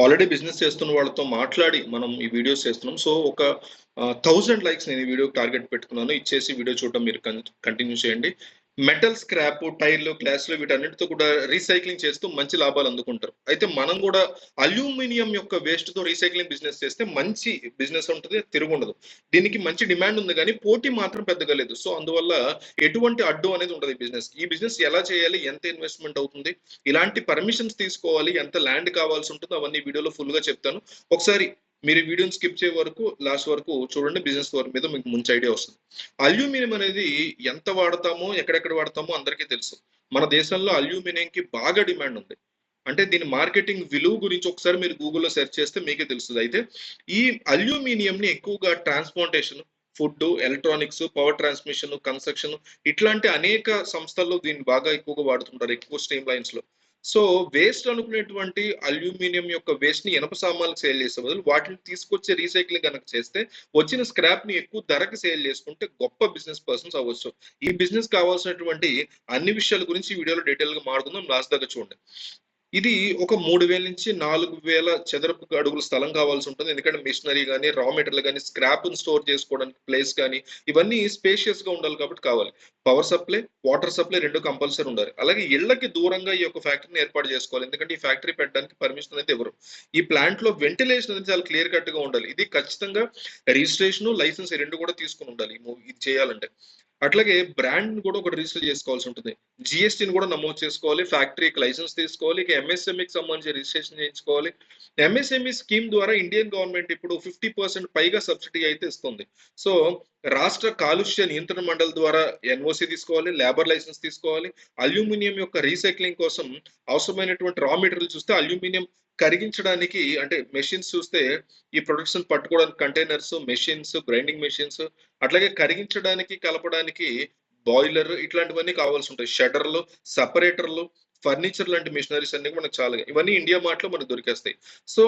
Already business చేస్తున్న వాళ్ళతో మాట్లాడి మనం ఈ వీడియోస్ చేస్తున్నాం. సో ఒక థౌజండ్ లైక్స్ నేను ఈ వీడియో టార్గెట్ పెట్టుకున్నాను. ఇచ్చేసి వీడియో చూడటం మీరు కంటిన్యూ చేయండి. మెటల్ స్క్రాప్ టైర్లు గ్లాసులు వీటన్నిటితో కూడా రీసైక్లింగ్ చేస్తూ మంచి లాభాలు అందుకుంటారు. అయితే మనం కూడా అల్యూమినియం యొక్క వేస్ట్తో రీసైక్లింగ్ బిజినెస్ చేస్తే మంచి బిజినెస్ ఉంటుంది తిరుగు ఉండదు. దీనికి మంచి డిమాండ్ ఉంది కానీ పోటీ మాత్రం పెద్దగా లేదు. సో అందువల్ల ఎటువంటి అడ్డు అనేది ఉండదు ఈ బిజినెస్ ఈ బిజినెస్ ఎలా చేయాలి ఎంత ఇన్వెస్ట్మెంట్ అవుతుంది ఇలాంటి పర్మిషన్స్ తీసుకోవాలి ఎంత ల్యాండ్ కావాల్సి ఉంటుందో అవన్నీ వీడియోలో ఫుల్గా చెప్తాను. ఒకసారి మీరు ఈ వీడియోని స్కిప్ చేయ వరకు లాస్ట్ వరకు చూడండి బిజినెస్ వర్క్ మీద మీకు మంచి ఐడియా వస్తుంది. అల్యూమినియం అనేది ఎంత వాడతామో ఎక్కడెక్కడ వాడతామో అందరికీ తెలుసు. మన దేశంలో అల్యూమినియంకి బాగా డిమాండ్ ఉంది. అంటే దీని మార్కెటింగ్ విలువ గురించి ఒకసారి మీరు గూగుల్లో సెర్చ్ చేస్తే మీకే తెలుస్తుంది. అయితే ఈ అల్యూమినియంని ఎక్కువగా transportation food electronics power transmission construction ఇట్లాంటి అనేక సంస్థల్లో దీన్ని బాగా ఎక్కువగా వాడుతుంటారు ఎక్కువ స్ట్రీమ్ లైన్స్లో. సో వేస్ట్ అనుకునేటువంటి అల్యూమినియం యొక్క వేస్ట్ని ఇనప సామాన్లకు సేల్ చేసే బదులు వాటిని తీసుకొచ్చే రీసైక్లింగ్ కనుక చేస్తే వచ్చిన స్క్రాప్ని ఎక్కువ ధరకు సేల్ చేసుకుంటే గొప్ప బిజినెస్ పర్సన్స్ అవ్వచ్చు. ఈ బిజినెస్ కావాల్సినటువంటి అన్ని విషయాల గురించి ఈ వీడియోలో డీటెయిల్గా మాట్లాడుకుందాం. లాస్ట్ దాకా చూడండి. ఇది ఒక మూడు వేల నుంచి నాలుగు వేల చదరపు అడుగుల స్థలం కావాల్సి ఉంటుంది. ఎందుకంటే మిషనరీ కానీ రా మెటీరియల్ కానీ స్క్రాప్ స్టోర్ చేసుకోవడానికి ప్లేస్ కానీ ఇవన్నీ స్పేషియస్గా ఉండాలి కాబట్టి కావాలి. పవర్ సప్లై వాటర్ సప్లై రెండు కంపల్సరీ ఉండాలి. అలాగే ఇళ్ళకి దూరంగా ఈ యొక్క ఫ్యాక్టరీని ఏర్పాటు చేసుకోవాలి. ఎందుకంటే ఈ ఫ్యాక్టరీ పెట్టడానికి పర్మిషన్ అనేది ఎవరు? ఈ ప్లాంట్లో వెంటిలేషన్ అనేది చాలా క్లియర్ కట్గా ఉండాలి. ఇది ఖచ్చితంగా రిజిస్ట్రేషన్ లైసెన్స్ రెండు కూడా తీసుకుని ఉండాలి. ఇది చేయాలంటే. అట్లాగే బ్రాండ్ కూడా ఒకటి రిజిస్టర్ చేసుకోవాల్సి ఉంటుంది. జిఎస్టీని కూడా నమోదు చేసుకోవాలి ఫ్యాక్టరీకి లైసెన్స్ తీసుకోవాలి ఇక ఎంఎస్ఎంఈకి సంబంధించి రిజిస్ట్రేషన్ చేయించుకోవాలి. ఎంఎస్ఎంఈ స్కీమ్ ద్వారా ఇండియన్ గవర్నమెంట్ ఇప్పుడు ఫిఫ్టీ పర్సెంట్ పైగా సబ్సిడీ అయితే ఇస్తుంది. సో రాష్ట్ర కాలుష్య నియంత్రణ మండలి ద్వారా ఎన్ఓసి తీసుకోవాలి లేబర్ లైసెన్స్ తీసుకోవాలి. అల్యూమినియం యొక్క రీసైక్లింగ్ కోసం అవసరమైనటువంటి రా మెటీరియల్ చూస్తే అల్యూమినియం కరిగించడానికి అంటే మెషిన్స్ చూస్తే ఈ ప్రొడక్షన్ పట్టుకోవడానికి కంటైనర్స్ మెషిన్స్ గ్రైండింగ్ మెషిన్స్ అట్లాగే కరిగించడానికి కలపడానికి బాయిలర్ ఇట్లాంటివన్నీ కావాల్సి ఉంటాయి. షటర్లు సపరేటర్లు ఫర్నిచర్ లాంటి మిషనరీస్ అన్ని మనకు చాలా ఇవన్నీ ఇండియా మార్ట్లో మనకు దొరికేస్తాయి. సో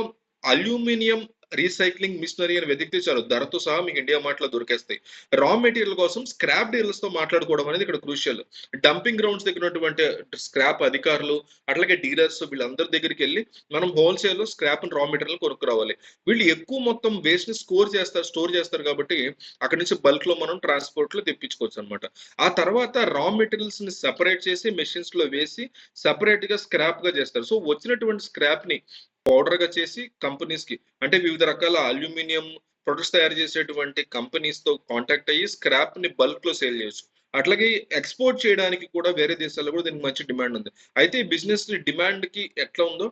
అల్యూమినియం రీసైక్లింగ్ మిషనరీ అని వెతికితే చాలు. ధరతో సహా మీకు ఇండియా మార్ట్లో దొరికేస్తాయి. రా మెటీరియల్ కోసం స్క్రాప్ డీలర్స్తో మాట్లాడుకోవడం అనేది ఇక్కడ క్రూషియల్. డంపింగ్ గ్రౌండ్స్ దగ్గర ఉన్నటువంటి స్క్రాప్ అధికారులు అట్లాగే డీలర్స్ వీళ్ళందరి దగ్గరికి వెళ్ళి మనం హోల్సేల్లో స్క్రాప్ రా మెటీరియల్ కొనుక్కురావాలి. వీళ్ళు ఎక్కువ మొత్తం వేస్ట్ని స్కోర్ చేస్తారు స్టోర్ చేస్తారు కాబట్టి అక్కడ నుంచి బల్క్లో మనం ట్రాన్స్పోర్ట్లో తెప్పించుకోవచ్చు అనమాట ఆ తర్వాత రా మెటీరియల్స్ని సెపరేట్ చేసి మెషిన్స్లో వేసి సెపరేట్గా స్క్రాప్గా చేస్తారు. సో వచ్చినటువంటి స్క్రాప్ని పౌడర్గా చేసి కంపెనీస్కి అంటే వివిధ రకాల అల్యూమినియం ప్రొడక్ట్స్ తయారు చేసేటువంటి కంపెనీస్తో కాంటాక్ట్ అయ్యి స్క్రాప్ని బల్క్లో సేల్ చేయొచ్చు. అట్లాగే ఎక్స్పోర్ట్ చేయడానికి కూడా వేరే దేశాల్లో కూడా దీనికి మంచి డిమాండ్ ఉంది. అయితే ఈ బిజినెస్ డిమాండ్కి ఎట్లా ఉందో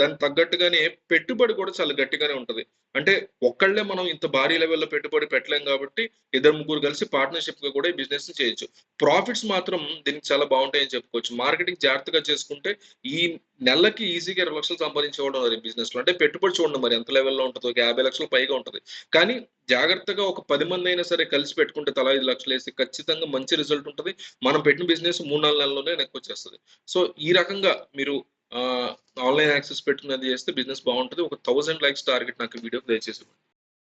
దానికి తగ్గట్టుగానే పెట్టుబడి కూడా చాలా గట్టిగానే ఉంటుంది. అంటే ఒక్కళ్ళే మనం ఇంత భారీ లెవెల్లో పెట్టుబడి పెట్టలేం కాబట్టి ఇద్దరు ముగ్గురు కలిసి పార్ట్నర్షిప్గా కూడా ఈ బిజినెస్ చేయొచ్చు. ప్రాఫిట్స్ మాత్రం దీనికి చాలా బాగుంటాయని చెప్పుకోవచ్చు. మార్కెటింగ్ జాగ్రత్తగా చేసుకుంటే ఈ నెలకి ఈజీగా ఇరవై లక్షలు సంపాదించేవాడు ఈ బిజినెస్లో. అంటే పెట్టుబడి చూడండి మరి ఎంత లెవెల్లో ఉంటుందో. ఒక యాభై లక్షలు పైగా ఉంటుంది. కానీ జాగ్రత్తగా ఒక పది మంది అయినా సరే కలిసి పెట్టుకుంటే తలా ఐదు లక్షలు వేసి ఖచ్చితంగా మంచి రిజల్ట్ ఉంటుంది. మనం పెట్టిన బిజినెస్ మూడు నాలుగు నెలల్లోనే వెనక్కి వచ్చేస్తుంది. సో ఈ రకంగా మీరు ఆన్లైన్ యాక్సెస్ పెట్టుకున్నది చేస్తే బిజినెస్ బాగుంటుంది. ఒక థౌసండ్ లైక్స్ టార్గెట్ నాకు వీడియో దయచేసి